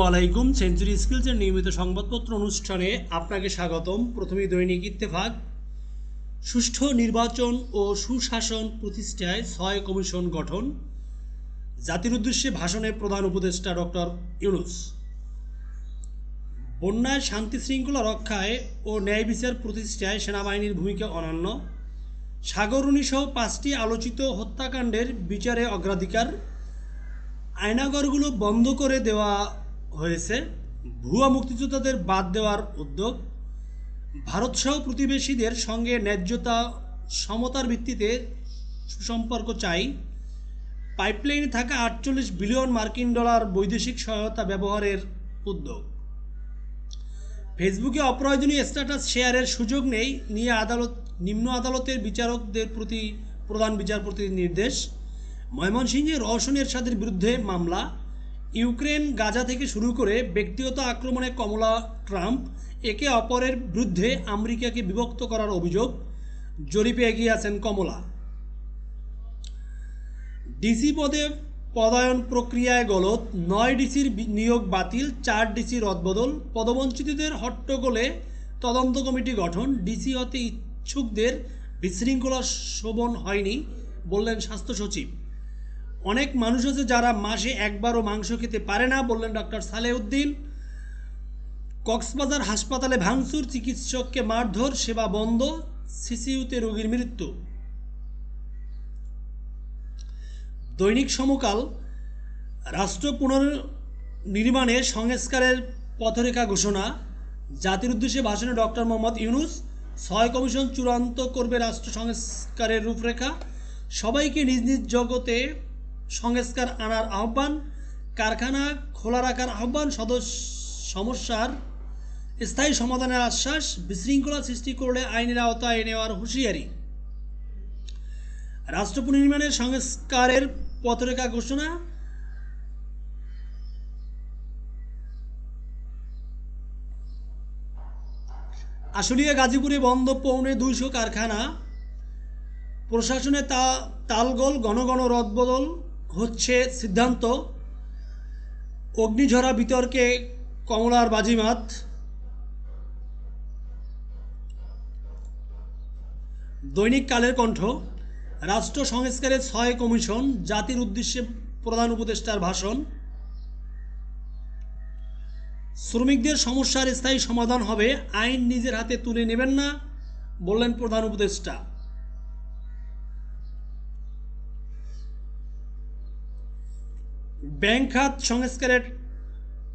আলাইকুম। সেঞ্চুরি স্কিলসের নিয়মিত সংবাদপত্র অনুষ্ঠানে আপনাকে স্বাগতম। প্রথমে দৈনিক ইত্তেফাক। সুষ্ঠু নির্বাচন ও সুশাসন প্রতিষ্ঠায় ছয় কমিশন গঠন। জাতির উদ্দেশ্যে ভাষণে প্রধান উপদেষ্টা ডক্টর ইউনুস। বন্যায় শান্তি শৃঙ্খলা রক্ষায় ও ন্যায় বিচার প্রতিষ্ঠায় সেনাবাহিনীর ভূমিকা অনন্য। সাগরণী সহ পাঁচটি আলোচিত হত্যাকাণ্ডের বিচারে অগ্রাধিকার। আয়নাগরগুলো বন্ধ করে দেওয়া হয়েছে। ভুয়া মুক্তিযোদ্ধাদের বাদ দেওয়ার উদ্যোগ। ভারতসহ প্রতিবেশীদের সঙ্গে ন্যায্যতা, সমতার ভিত্তিতে সুসম্পর্ক চাই। পাইপলাইনে থাকা আটচল্লিশ বিলিয়ন মার্কিন ডলার বৈদেশিক সহায়তা ব্যবহারের উদ্যোগ। ফেসবুকে অপ্রয়োজনীয় স্ট্যাটাস শেয়ারের সুযোগ নেই, নিয়ে আদালত, নিম্ন আদালতের বিচারকদের প্রতি প্রধান বিচারপতির নির্দেশ। ময়মনসিংহে রওশন এরশাদের বিরুদ্ধে মামলা। ইউক্রেন গাজা থেকে শুরু করে ব্যক্তিগত আক্রমণে কমলা ট্রাম্প, একে অপরের বিরুদ্ধে আমেরিকাকে বিভক্ত করার অভিযোগ। জরিপে এগিয়ে আছেন কমলা। ডিসি পদে পদায়ন প্রক্রিয়ায় গলত, নয় ডিসির নিয়োগ বাতিল, চার ডিসি রদবদল। পদবঞ্চিতদের হট্টগোলে তদন্ত কমিটি গঠন। ডিসি হতে ইচ্ছুকদের বিশৃঙ্খলা শোভন হয়নি, বললেন স্বাস্থ্য সচিব। অনেক মানুষ আছে যারা মাসে একবারও মাংস খেতে পারে না, বললেন ডক্টর সালেউদ্দিন। কক্সবাজার হাসপাতালে ভাঙচুর, চিকিৎসককে মারধর, সেবা বন্ধ, সিসিইউতে রোগীর মৃত্যু। দৈনিক সমকাল, রাষ্ট্র পুনর্নির্মাণে সংস্কারের পথরেখা ঘোষণা। জাতির উদ্দেশ্যে ভাষণে ডক্টর মোহাম্মদ ইউনুস, ছয় কমিশন চূড়ান্ত করবে রাষ্ট্র সংস্কারের রূপরেখা। সবাইকে নিজ নিজ জগতে সংস্কার আনার আহ্বান, কারখানা খোলা রাখার আহ্বান, সদস্য সমস্যার স্থায়ী সমাধানের আশ্বাস, বিশৃঙ্খলা সৃষ্টি করলে আইনের আওতায় নেওয়ার হুঁশিয়ারি। রাষ্ট্র পুনর্নির্মাণের সংস্কারের পথরেখা ঘোষণা। আশুলিয়া, গাজীপুরে বন্ধ পৌনে দুইশো কারখানা। প্রশাসনে তা তালগোল, ঘন ঘন রদবদল। হচ্ছে সিদ্ধান্ত, অগ্নিঝরা বিতর্কে কমলার বাজিমাত। দৈনিক কালের কণ্ঠ, রাষ্ট্র সংস্কারের ছয় কমিশন, জাতির উদ্দেশ্যে প্রধান উপদেষ্টার ভাষণ। শ্রমিকদের সমস্যার স্থায়ী সমাধান হবে, আইন নিজের হাতে তুলে নেবেন না, বললেন প্রধান উপদেষ্টা। ব্যাংক খাত সংস্কারের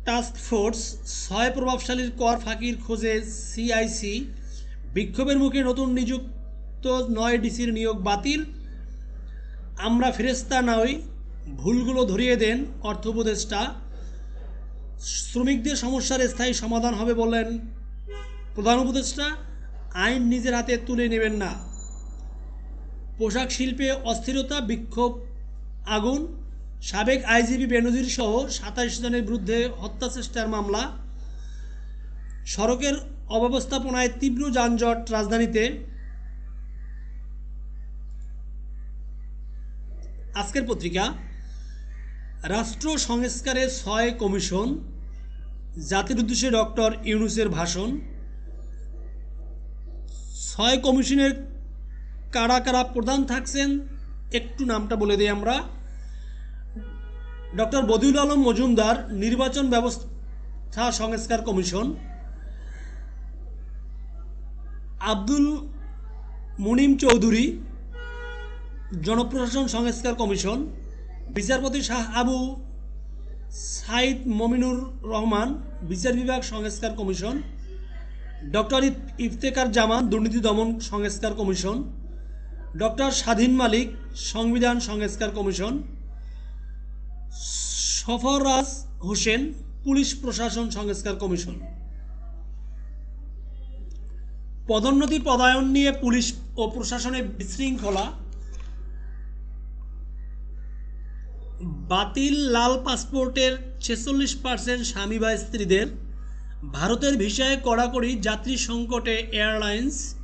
টাস্ক ফোর্স ছয় প্রভাবশালীর কর ফাঁকির খোঁজে সিআইসি বিক্ষোভের মুখে নতুন নিযুক্ত নয় ডিসির নিয়োগ বাতিল। আমরা ফেরেস্তা নই, ভুলগুলো ধরিয়ে দেন, অর্থ উপদেষ্টা। শ্রমিকদের সমস্যার স্থায়ী সমাধান হবে বললেন প্রধান উপদেষ্টা। আইন নিজের হাতে তুলে নেবেন না। পোশাক শিল্পে অস্থিরতা, বিক্ষোভ, আগুন। সাবেক আইজিপি বেনজির সহ সাতাইশ জনের বিরুদ্ধে হত্যা চেষ্টার মামলা। সড়কের অব্যবস্থাপনায় তীব্র যানজট রাজধানীতে। আজকের পত্রিকা, রাষ্ট্র সংস্কারে ছয় কমিশন, জাতির উদ্দেশ্যে ডক্টর ইউনুসের ভাষণ। ছয় কমিশনের কারা কারা প্রধান থাকছেন, একটু নামটা বলে দিই আমরা। ডক্টর বদিউল আলম মজুমদার নির্বাচন ব্যবস্থা সংস্কার কমিশন, আব্দুল মুনিম চৌধুরী জনপ্রশাসন সংস্কার কমিশন, বিচারপতি শাহ আবু সাইদ মমিনুর রহমান বিচার বিভাগ সংস্কার কমিশন, ডক্টর ইফ- ইফতেকার জামান দুর্নীতি দমন সংস্কার কমিশন, ডক্টর স্বাধীন মালিক সংবিধান সংস্কার কমিশন সফররাজ হোসেন, পুলিশ প্রশাসন সংস্কার কমিশন। পদোন্নতি পদায়ন নিয়ে পুলিশ ও প্রশাসনের বিশৃঙ্খলা। বাতিল লাল পাসপোর্টের ছেচল্লিশ পার্সেন্ট স্বামী বা স্ত্রীদের। ভারতের ভিসায় কড়াকড়ি যাত্রী সংকটে এয়ারলাইন্স।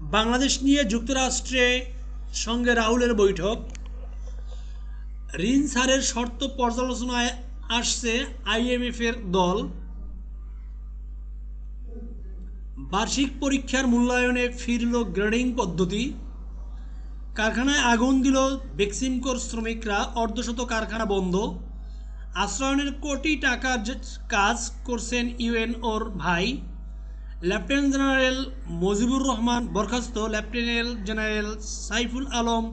বাংলাদেশ নিয়ে যুক্তরাষ্ট্রে সঙ্গে রাহুলের বৈঠক। ঋণ ছাড়ের শর্ত পর্যালোচনায় আসছে আইএমএফের দল। বার্ষিক পরীক্ষার মূল্যায়নে ফিরল গ্রেডিং পদ্ধতি। কারখানায় আগুন দিল বেক্সিমকোর শ্রমিকরা, অর্ধশত কারখানা বন্ধ। আশ্রয়নের কোটি টাকার কাজ করছেন ইউএন ওর ভাই, লেফটেন্যান্ট জেনারেল মজিবুর রহমান, বরখাস্ত লেফটেন্যান্ট জেনারেল সাইফুল আলম,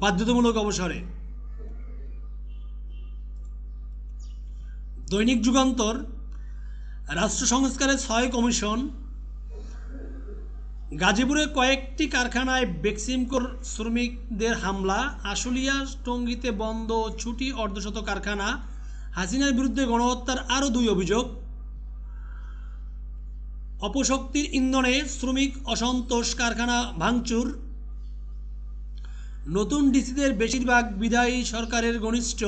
বাধ্যতামূলক অবসরে। দৈনিক যুগান্তর, রাষ্ট্র সংস্কারের ছয় কমিশন, গাজীপুরে কয়েকটি কারখানায় বেক্সিমকোর শ্রমিকদের হামলা, আশুলিয়া টঙ্গিতে বন্ধ ছুটি অর্ধশত কারখানা, হাসিনার বিরুদ্ধে গণহত্যার আরও দুই অভিযোগ। অপশক্তির ইন্ধনে শ্রমিক অসন্তোষ কারখানা ভাঙচুর। নতুন ডিসিদের বেশিরভাগ বিদায়ী সরকারের ঘনিষ্ঠ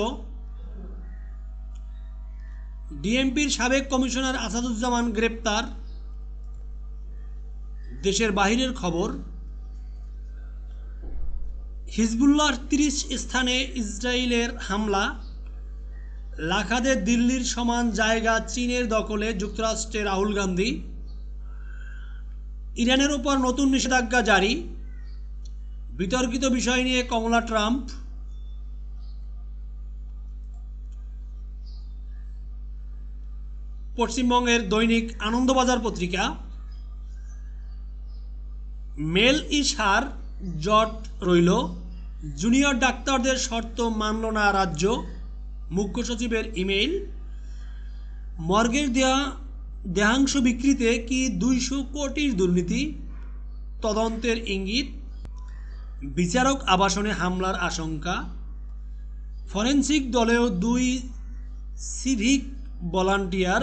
ডিএমপির সাবেক কমিশনার আসাদুজ্জামান গ্রেপ্তার। দেশের বাহিরের খবর, হিজবুল্লাহর তিরিশ স্থানে ইসরায়েলের হামলা লাখাদের দিল্লির সমান জায়গা চীনের দখলে যুক্তরাষ্ট্রে রাহুল গান্ধী, ইরানের ওপর নতুন নিষেধাজ্ঞা জারি, বিতর্কিত বিষয় নিয়ে কমলা ট্রাম্প পশ্চিমবঙ্গের দৈনিক আনন্দবাজার পত্রিকা, মেল ইশার জট রইল, জুনিয়র ডাক্তারদের শর্ত মানল না রাজ্য, মুখ্য সচিবের ইমেইল, মর্গের দেয়া, দেহাংশ বিক্রিতে কি দুইশো কোটির দুর্নীতি? তদন্তের ইঙ্গিত, বিচারক আবাসনে হামলার আশঙ্কা, ফরেন্সিক দলেও দুই সিভিক ভলান্টিয়ার